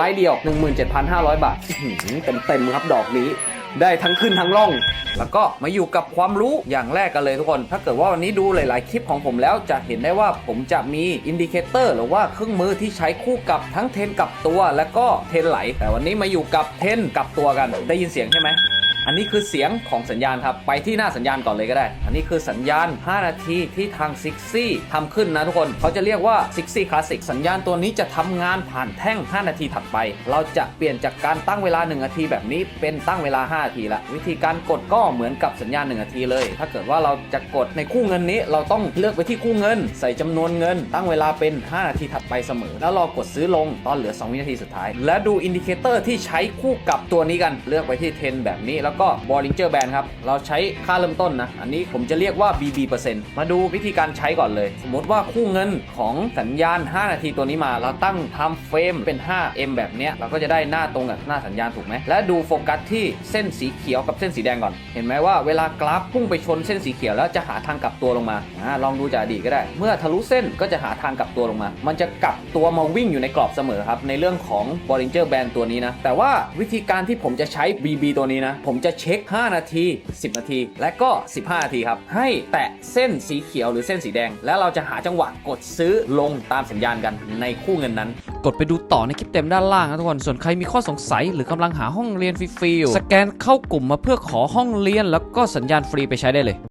ไม้เดียว 17,500 บาทเต็มเต็มๆครับดอกนี้ ได้ทั้งขึ้นทั้งล่อง แล้วก็มาอยู่กับความรู้อย่างแรกกันเลยทุกคน ถ้าเกิดว่าวันนี้ดูหลาย ๆ คลิปของผมแล้วจะเห็นได้ว่าผมจะมีอินดิเคเตอร์หรือว่าเครื่องมือที่ใช้คู่กับทั้งเทนกับตัว และก็เทนไหล แต่วันนี้มาอยู่กับเทนกับตัวกัน ได้ยินเสียงใช่ไหม อันนี้คือเสียงของสัญญาณครับ ไปที่หน้าสัญญาณก่อนเลยก็ได้ อันนี้คือสัญญาณ 5 นาทีที่ทาง Sixy ทำขึ้นนะทุกคน เขาจะเรียกว่า Sixy Classic สัญญาณตัวนี้จะทำงานผ่านแท่ง 5 นาทีถัดไป เราจะเปลี่ยนจากการตั้งเวลา 1 นาทีแบบนี้เป็นตั้งเวลา 5 นาทีละวิธีการกดก็เหมือนกับสัญญาณ 1 นาทีเลย ถ้าเกิดว่าเราจะกดในคู่เงินนี้ เราต้องเลือกไปที่คู่เงิน ใส่จำนวนเงิน ตั้งเวลาเป็น 5 นาทีถัดไปเสมอ แล้วรอกดซื้อลงตอนเหลือ 2 วินาทีสุดท้าย และดูอินดิเคเตอร์ที่ใช้คู่กับตัวนี้กันเลือกไปที่ 10 แบบนี้แล้วแล้วก็ Bollinger Band ครับ เราใช้ค่าเริ่มต้นนะ อันนี้ผมจะเรียกว่า BB เปอร์เซ็นต์มาดูวิธีการใช้ก่อนเลย สมมติว่าคู่เงินของสัญญาณ 5 นาทีตัวนี้มา เราตั้ง time frame เป็น 5M แบบเนี้ยเราก็จะได้หน้าตรงกับหน้าสัญญาณถูกไหม และดูโฟกัสที่เส้นสีเขียวกับเส้นสีแดงก่อน เห็นไหมว่าเวลากราฟพุ่งไปชนเส้นสีเขียวแล้วจะหาทางกลับตัวลงมาอ่าลองดูจากอดีตก็ได้ เมื่อทะลุเส้นก็จะหาทางกลับตัวลงมา มันจะกลับตัวมาวิ่งอยู่ในกรอบเสมอครับในเรื่องของ Bollinger Band ตัวนี้นะ แต่ว่าวิธีการที่ผมจะใช้ BB ตัวนี้นะ ผมจะเช็ค 5 นาที 10 นาที และก็ 15 นาทีครับ ให้แตะเส้นสีเขียวหรือเส้นสีแดง แล้วเราจะหาจังหวะกดซื้อลงตามสัญญาณกันในคู่เงินนั้น กดไปดูต่อในคลิปเต็มด้านล่างนะทุกคน ส่วนใครมีข้อสงสัยหรือกำลังหาห้องเรียนฟรีๆสแกนเข้ากลุ่มมาเพื่อขอห้องเรียนแล้วก็สัญญาณฟรีไปใช้ได้เลย